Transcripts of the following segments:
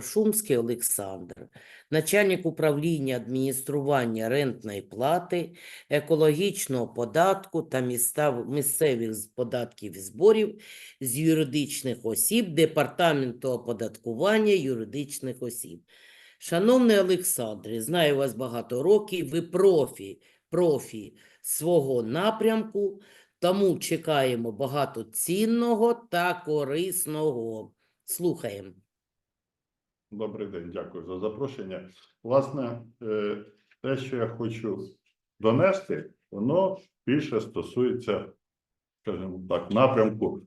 Шумський Олександр, начальник управління адміністрування рентної плати, екологічного податку та місцевих податків і зборів з юридичних осіб Департаменту оподаткування юридичних осіб. Шановний Олександре, знаю вас багато років, ви профі, профі свого напрямку, тому чекаємо багато цінного та корисного. Слухаємо. Добрий день, дякую за запрошення. Власне, е, те, що я хочу донести, воно більше стосується, скажімо так, напрямку.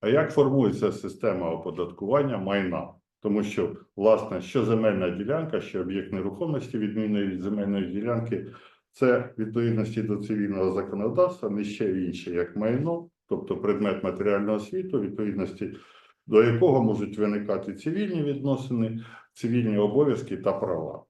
А як формується система оподаткування майна? Тому що, власне, що земельна ділянка, що об'єкт нерухомості, відмінної від земельної ділянки, це відповідності до цивільного законодавства, не ще інше, як майно, тобто предмет матеріального світу, відповідності до якого можуть виникати цивільні відносини, цивільні обов'язки та права.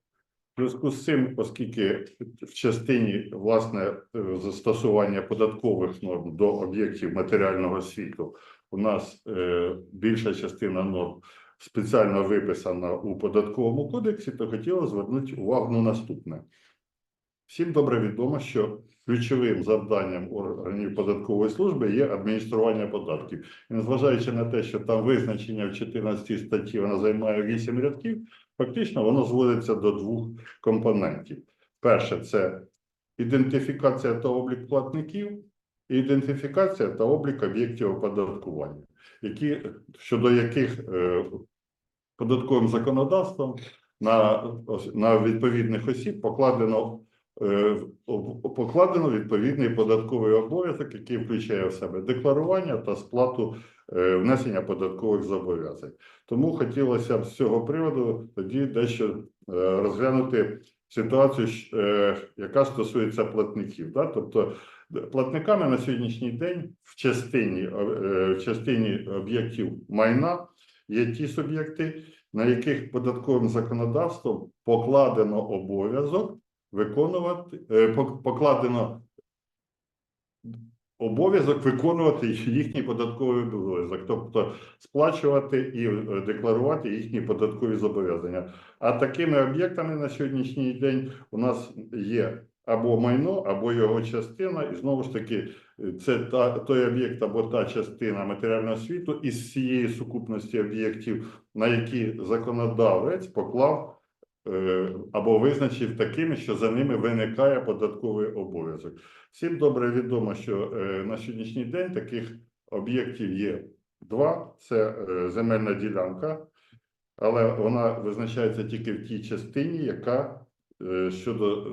В зв'язку з цим, оскільки в частині власне е, застосування податкових норм до об'єктів матеріального світу у нас е, більша частина норм спеціально виписана у податковому кодексі, то хотілося звернути увагу на наступне. Всім добре відомо, що ключовим завданням органів податкової служби є адміністрування податків. І незважаючи на те, що там визначення в 14 статті вона займає 8 рядків, фактично воно зводиться до двох компонентів. Перше це ідентифікація та облік платників, і ідентифікація та облік об'єктів оподаткування, які, щодо яких е, податковим законодавством на, на відповідних осіб покладено покладено відповідний податковий обов'язок, який включає в себе декларування та сплату е, внесення податкових зобов'язань. Тому хотілося б з цього приводу тоді дещо е, розглянути ситуацію, е, яка стосується платників. Тобто платниками на сьогоднішній день в частині, е, в частині об'єктів майна є ті суб'єкти, на яких податковим законодавством покладено обов'язок виконувати, е, покладено обов'язок виконувати їхній податковий обов'язок, тобто сплачувати і е, декларувати їхні податкові зобов'язання. А такими об'єктами на сьогоднішній день у нас є або майно, або його частина, і знову ж таки, е, це та той об'єкт або та частина матеріального світу із всієї сукупності об'єктів, на які законодавець поклав або визначив такими, що за ними виникає податковий обов'язок. Всім добре відомо, що е, на сьогоднішній день таких об'єктів є два: це е, земельна ділянка, але вона визначається тільки в тій частині, яка е, щодо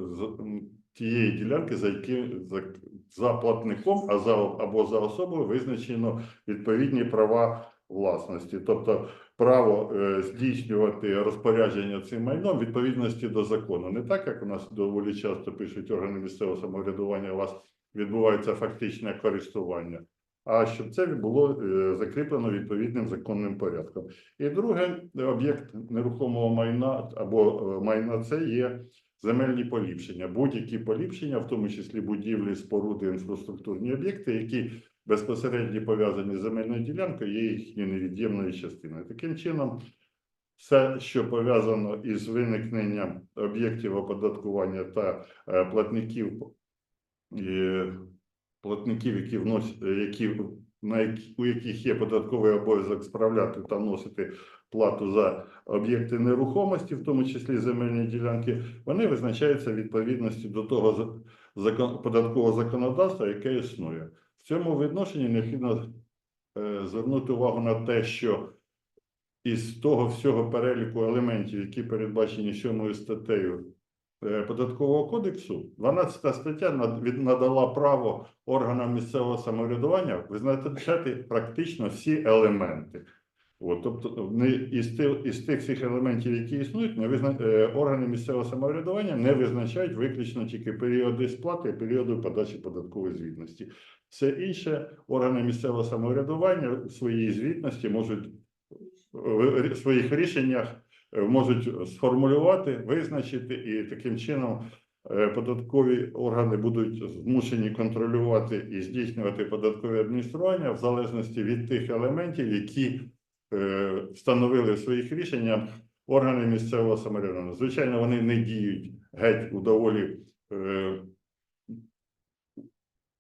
тієї ділянки, за які за, за платником, а за або за особою визначено відповідні права власності, тобто право е, здійснювати розпорядження цим майном відповідності до закону. Не так, як у нас доволі часто пишуть органи місцевого самоврядування, у вас відбувається фактичне користування. А щоб це було е, закріплено відповідним законним порядком. І друге, об'єкт нерухомого майна або е, майна це є земельні поліпшення. Будь-які поліпшення, в тому числі будівлі, споруди, інфраструктурні об'єкти, які безпосередньо пов'язані з земельною ділянкою, є їхньою невід'ємною частиною. Таким чином, все, що пов'язано із виникненням об'єктів оподаткування та е, платників, е, платників, які вносять, які, на у яких є податковий обов'язок справляти та вносити плату за об'єкти нерухомості, в тому числі земельні ділянки, вони визначаються відповідності до того податкового законодавства, яке існує. В цьому відношенні необхідно е, звернути увагу на те, що із того всього переліку елементів, які передбачені сьомою статтею е, податкового кодексу, 12 стаття надала право органам місцевого самоврядування визначати практично всі елементи. От, тобто, не із тих, із тих всіх елементів, які існують, не визна... е, органи місцевого самоврядування не визначають виключно тільки періоди сплати і періоди подачі податкової звітності. Все інше органи місцевого самоврядування в своїй звітності можуть в своїх рішеннях е, можуть сформулювати, визначити, і таким чином е, податкові органи будуть змушені контролювати і здійснювати податкове адміністрування в залежності від тих елементів, які встановили в своїх рішеннях органи місцевого самоврядування. Звичайно, вони не діють геть у доволі е,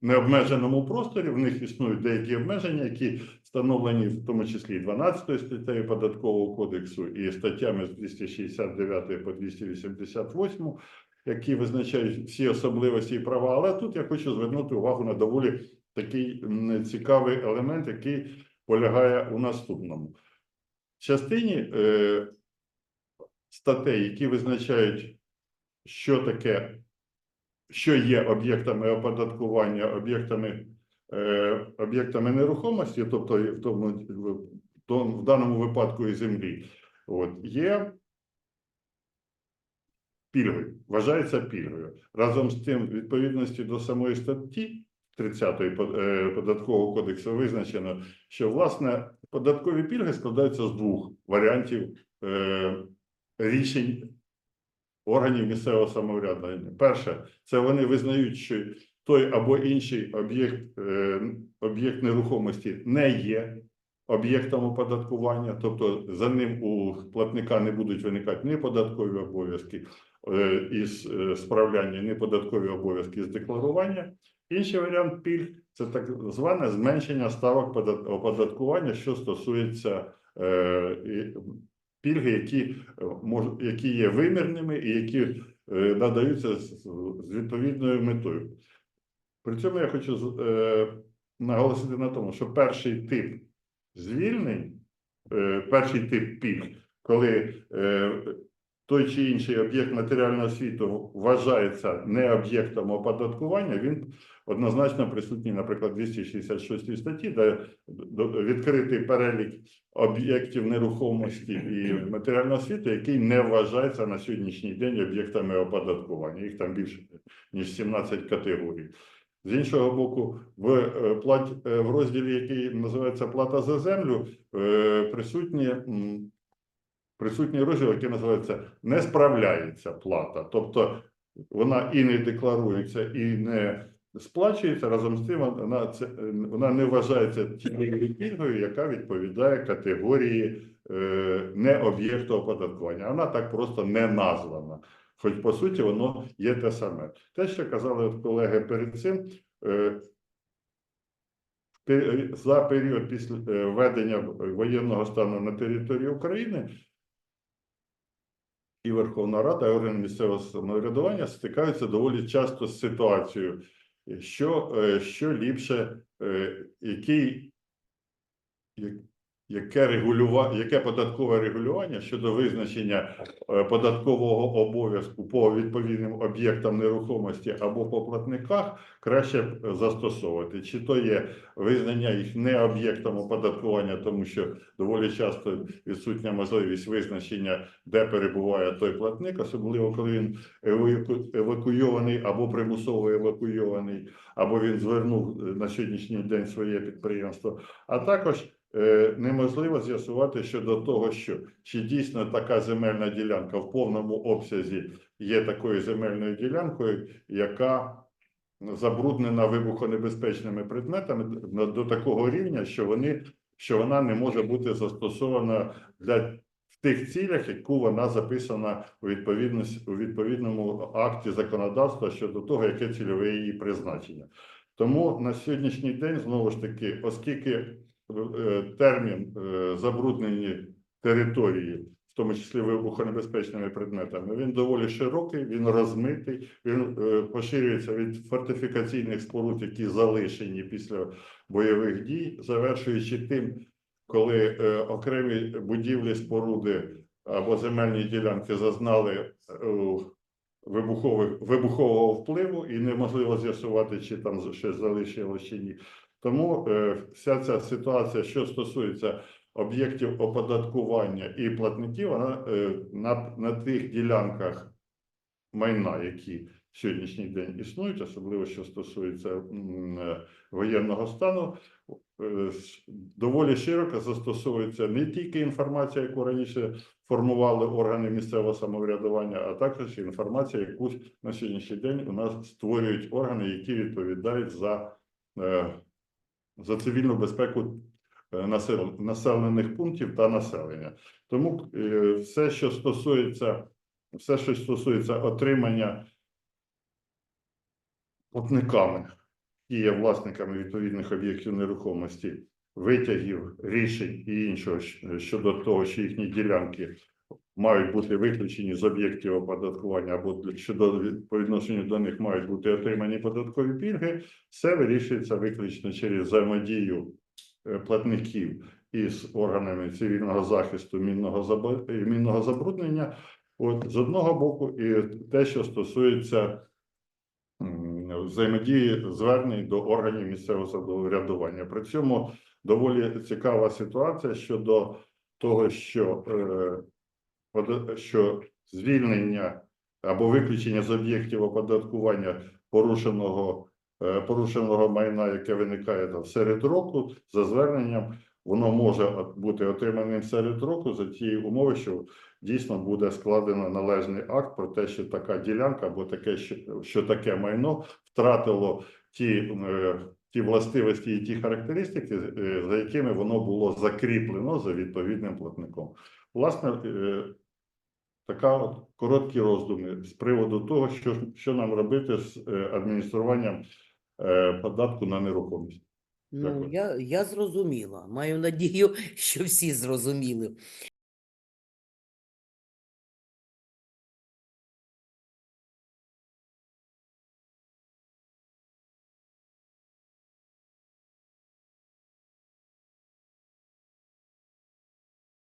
необмеженому просторі. В них існують деякі обмеження, які встановлені в тому числі 12 статтею податкового кодексу і статтями з 269 по 288, які визначають всі особливості і права. Але тут я хочу звернути увагу на доволі такий цікавий елемент, який полягає у наступному. В частині е, статей, які визначають, що таке, що є об'єктами оподаткування, об'єктами, е, об'єктами нерухомості, тобто в тому в, в даному випадку і землі, от, є пільгою, вважається пільгою. Разом з тим, в відповідності до самої статті 30 е, податкового кодексу визначено, що власне податкові пільги складаються з двох варіантів е, рішень органів місцевого самоврядування. Перше, це вони визнають, що той або інший об'єкт е, об'єкт нерухомості не є об'єктом оподаткування, тобто за ним у платника не будуть виникати ні податкові обов'язки із справляння, ні податкові обов'язки з декларування. Інший варіант пільг це так зване зменшення ставок оподаткування, що стосується е, пільги, які, е, які є вимірними і які е, надаються з відповідною метою. При цьому я хочу е, наголосити на тому, що перший тип звільнень, е, перший тип пільг, коли е, той чи інший об'єкт матеріального світу вважається не об'єктом оподаткування, він однозначно присутній, наприклад, 266 статті, де відкритий перелік об'єктів нерухомості і матеріального світу, який не вважається на сьогоднішній день об'єктами оподаткування. Їх там більше ніж 17 категорій. З іншого боку, в е, е, в розділі, який називається плата за землю, е, присутні присутній розділ, який називається не справляється плата, тобто вона і не декларується, і не сплачується разом з тим, вона це вона не вважається тією пільгою, яка відповідає категорії е, не об'єкту оподаткування. Вона так просто не названа. Хоч по суті воно є те саме. Те, що казали колеги перед цим, е, за період після е, введення воєнного стану на території України і Верховна Рада, і органи місцевого самоврядування стикаються доволі часто з ситуацією, що, е, що ліпше, е, який, як- яке регулювання, яке податкове регулювання щодо визначення е, податкового обов'язку по відповідним об'єктам нерухомості або по платниках краще застосовувати. Чи то є визнання їх не об'єктом оподаткування, тому що доволі часто відсутня можливість визначення, де перебуває той платник, особливо коли він еваку- евакуйований або примусово евакуйований, або він звернув е, на сьогоднішній день своє підприємство. А також неможливо з'ясувати щодо того, що чи дійсно така земельна ділянка в повному обсязі є такою земельною ділянкою, яка забруднена вибухонебезпечними предметами до- такого рівня, що вони що вона не може бути застосована для тих цілях, яку вона записана у відповідність у відповідному акті законодавства щодо того, яке цільове її призначення. Тому на сьогоднішній день знову ж таки, оскільки е, термін е, забруднені території, в тому числі вибухонебезпечними предметами, він доволі широкий, він розмитий, він е, поширюється від фортифікаційних споруд, які залишені після бойових дій, завершуючи тим, коли е, окремі будівлі, споруди або земельні ділянки зазнали е, вибухових, вибухового впливу, і неможливо з'ясувати, чи там щось залишилось чи ні. Тому е, вся ця ситуація, що стосується об'єктів оподаткування і платників, вона е, на, на тих ділянках майна, які в сьогоднішній день існують, особливо що стосується е, воєнного стану, доволі широко застосовується не тільки інформація, яку раніше формували органи місцевого самоврядування, а також інформація, яку на сьогоднішній день у нас створюють органи, які відповідають за, за цивільну безпеку е, населених пунктів та населення. Тому е, все, що стосується, все, що стосується отримання платниками, які є власниками відповідних об'єктів нерухомості, витягів, рішень і іншого щодо того, що їхні ділянки мають бути виключені з об'єктів оподаткування або щодо по відношенню до них мають бути отримані податкові пільги, все вирішується виключно через взаємодію е, платників із органами цивільного захисту мінного е, забруднення. От з одного боку, і те, що стосується взаємодії звернень до органів місцевого самоврядування. При цьому доволі цікава ситуація щодо того, що, е, що звільнення або виключення з об'єктів оподаткування порушеного, е, порушеного майна, яке виникає там серед року, за зверненням, воно може бути отриманим серед року за тієї умови, що дійсно буде складено належний акт про те, що така ділянка або таке, що, таке майно втратило ті, е, ті властивості і ті характеристики, е, за якими воно було закріплено за відповідним платником. Власне, е, така от короткі роздуми з приводу того, що, що нам робити з е, адмініструванням е, податку на нерухомість. Ну, Дякую. я, я зрозуміла. Маю надію, що всі зрозуміли.